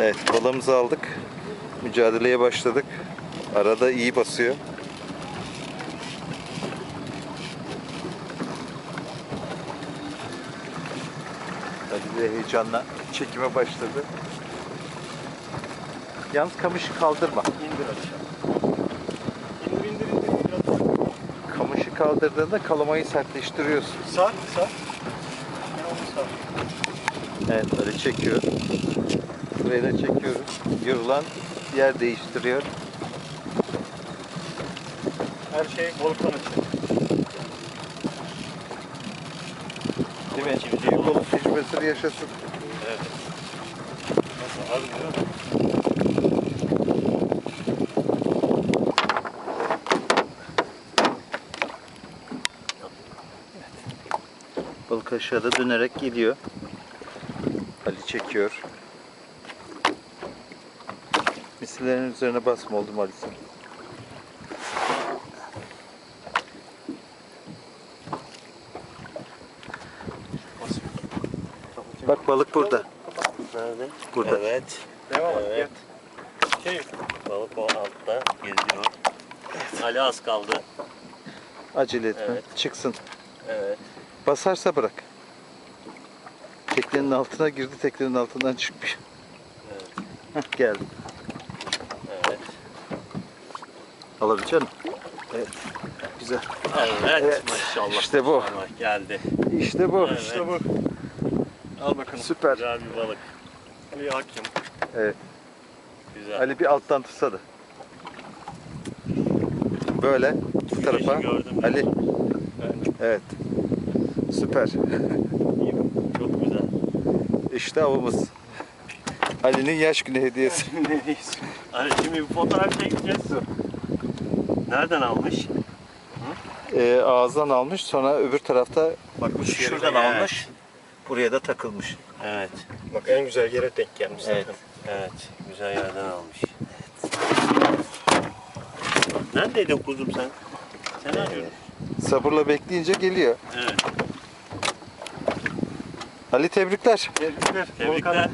Evet balığımızı aldık. Mücadeleye başladık. Arada iyi basıyor. Ali de heyecanla çekime başladı. Yalnız kamışı kaldırma. İndir aşağı. İndir indir indir. Biraz Kamışı kaldırdığında kalamayı sertleştiriyorsun. Sar sar. Evet böyle çekiyor. Burayı da çekiyoruz. Yorulan yer değiştiriyor. Her şey volkan için. Değil mi? Büyük balık tecrübesini yaşasın. Evet. Nasıl az biliyor musun? Balık aşağıda dönerek geliyor. Ali çekiyor. Misillerin üzerine basma oldu Ali sen. Bak balık burada. Nerede? Burada. Evet. Devam et. Evet. Yat. Şey, Balık o altta geziyor. Ali az kaldı. Acele etme. Evet. Çıksın. Evet. Basarsa bırak. Teknenin altına girdi, teknenin altından çıkmış. Evet. Heh, geldi. Evet. Alabilecek misin? Evet. Güzel. Evet. Evet. Maşallah. İşte bu. maşallah. Geldi. İşte bu. Evet. işte bu. Al bakalım. Süper. Güzel bir balık. Bir hakim. Evet. Güzel. Ali bir alttan tutsa da. Böyle bu tarafa. gördüm. Ali. Evet. Evet. Süper. Çok güzel. İşte avımız. Ali'nin yaş günü hediyesi. Neredeyiz? Ali şimdi bir fotoğraf çekeceğiz. Nereden almış? Ee, ağızdan almış sonra öbür tarafta bak bu Şuradan Evet. almış. Buraya da takılmış. Evet. Bak en güzel yere denk gelmiş zaten. Evet. Evet. Güzel yerden almış. Neredeydin kuzum sen? Sen arıyorsun. Sabırla bekleyince geliyor. Evet. Ali tebrikler. Tebrikler. Tebrikler. Volkan